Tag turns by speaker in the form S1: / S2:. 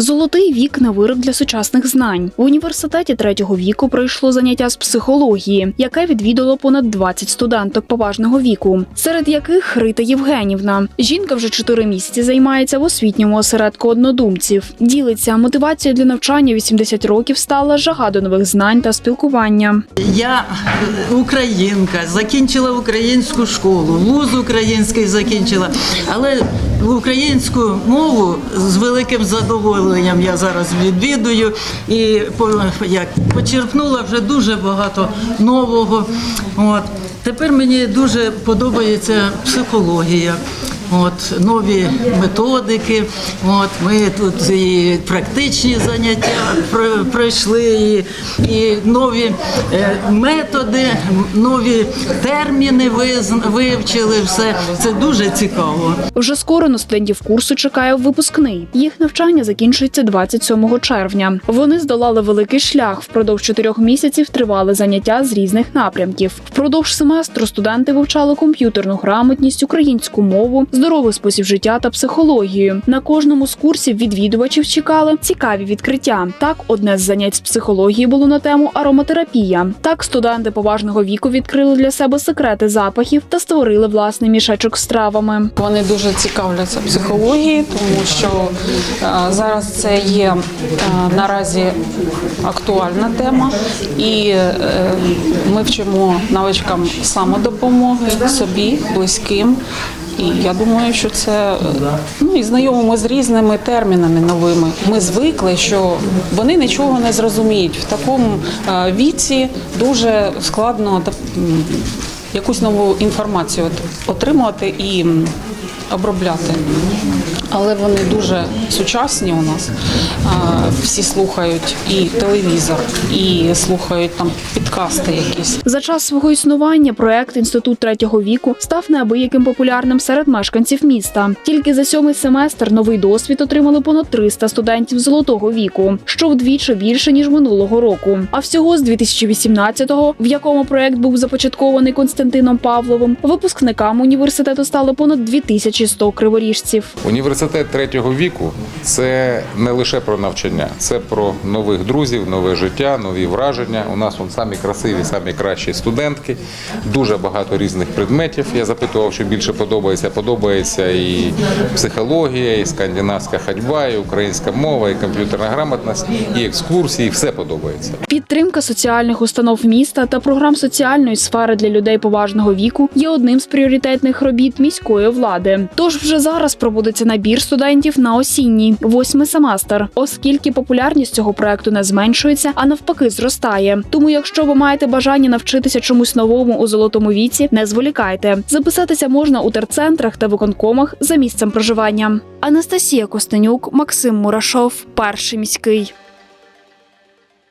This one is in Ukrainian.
S1: Золотий вік на вирок для сучасних знань. В університеті третього віку пройшло заняття з психології, яке відвідало понад 20 студенток поважного віку, серед яких Рита Євгенівна. Жінка вже 4 місяці займається в освітньому осередку однодумців. Ділиться мотивацією для навчання 80 років стала жага до нових знань та спілкування.
S2: Я е, українка, закінчила українську школу, вуз український закінчила, але українську мову з великим задоволенням я зараз відвідую і як почерпнула вже дуже багато нового. От тепер мені дуже подобається психологія. От нові методики. От ми тут і практичні заняття про- пройшли, і, і нові е, методи, нові терміни вивчили. Все це дуже цікаво.
S1: Вже скоро на студентів курсу чекає випускний. Їх навчання закінчується 27 червня. Вони здолали великий шлях. Впродовж чотирьох місяців тривали заняття з різних напрямків. Впродовж семестру студенти вивчали комп'ютерну грамотність, українську мову, здоровий спосіб життя та психологію. На кожному з курсів відвідувачів чекали цікаві відкриття. Так, одне з занять з психології було на тему ароматерапія. Так, студенти поважного віку відкрили для себе секрети запахів та створили власний мішечок з травами.
S3: Вони дуже цікавляться психологією, тому що е, зараз це є е, наразі актуальна тема, і е, ми вчимо навичкам самодопомоги собі, близьким. І я думаю, що це ну і знайомимо з різними термінами новими. Ми звикли, що вони нічого не зрозуміють. В такому е, віці дуже складно якусь нову інформацію отримувати і обробляти. Але вони дуже сучасні у нас. Всі слухають і телевізор, і слухають там підкасти якісь.
S1: За час свого існування проект Інститут третього віку став неабияким популярним серед мешканців міста. Тільки за сьомий семестр новий досвід отримали понад 300 студентів золотого віку, що вдвічі більше ніж минулого року. А всього з 2018-го, в якому проект був започаткований Константином Павловим, випускниками університету стало понад 2100 криворіжців.
S4: Університет третього віку це не лише про навчання, це про нових друзів, нове життя, нові враження. У нас вон самі красиві, самі кращі студентки, дуже багато різних предметів. Я запитував, що більше подобається. Подобається і психологія, і скандинавська ходьба, і українська мова, і комп'ютерна грамотність, і екскурсії. Все подобається.
S1: Підтримка соціальних установ міста та програм соціальної сфери для людей поважного віку є одним з пріоритетних робіт міської влади. Тож вже зараз проводиться набір студентів на осінній восьмий семестр, оскільки популярність цього проекту не зменшується, а навпаки зростає. Тому, якщо ви маєте бажання навчитися чомусь новому у золотому віці, не зволікайте. Записатися можна у терцентрах та виконкомах за місцем проживання. Анастасія Костенюк, Максим Мурашов, перший міський.